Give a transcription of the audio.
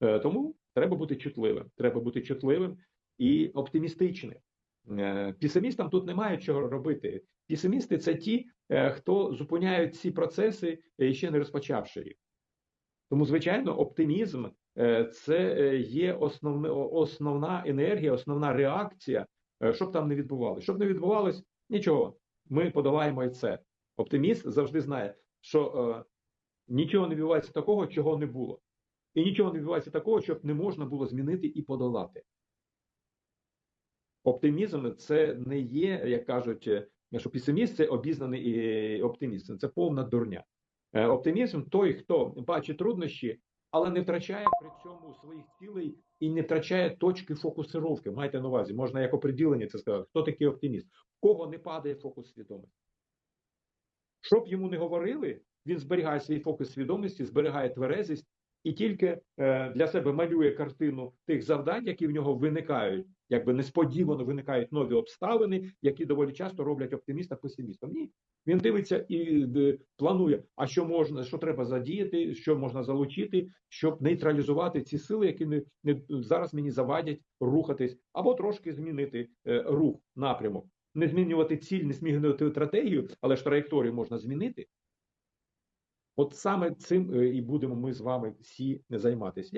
Е, Тому треба бути чутливим. Треба бути чутливим і оптимістичним. Е, Песимістам тут немає чого робити. Песимісти це ті, е, хто зупиняють ці процеси, ще не розпочавши їх. Тому, звичайно, оптимізм це є основне, основна енергія, основна реакція, щоб там не відбувалося. Щоб не відбувалось, нічого. Ми подолаємо і це. Оптиміст завжди знає, що нічого не відбувається такого, чого не було. І нічого не відбувається такого, щоб не можна було змінити і подолати. Оптимізм це не є, як кажуть, е, що песиміст це обізнаний е, оптиміст. Це повна дурня. Е, Оптимізм той, хто бачить труднощі, але не втрачає при цьому своїх цілей і не втрачає точки фокусировки. Майте на увазі, можна як оприділення це сказати. Хто такий оптиміст? В кого не падає фокус свідомості? Щоб йому не говорили, він зберігає свій фокус свідомості, зберігає тверезість і тільки е, для себе малює картину тих завдань, які в нього виникають, якби несподівано виникають нові обставини, які доволі часто роблять оптиміста песимістом. Ні, він дивиться і е, планує, а що можна, що треба задіяти, що можна залучити, щоб нейтралізувати ці сили, які не, не зараз мені завадять рухатись, або трошки змінити е, рух, напрямок. Не змінювати ціль, не змінювати стратегію, але ж траєкторію можна змінити. От саме цим е, і будемо ми з вами всі займатися.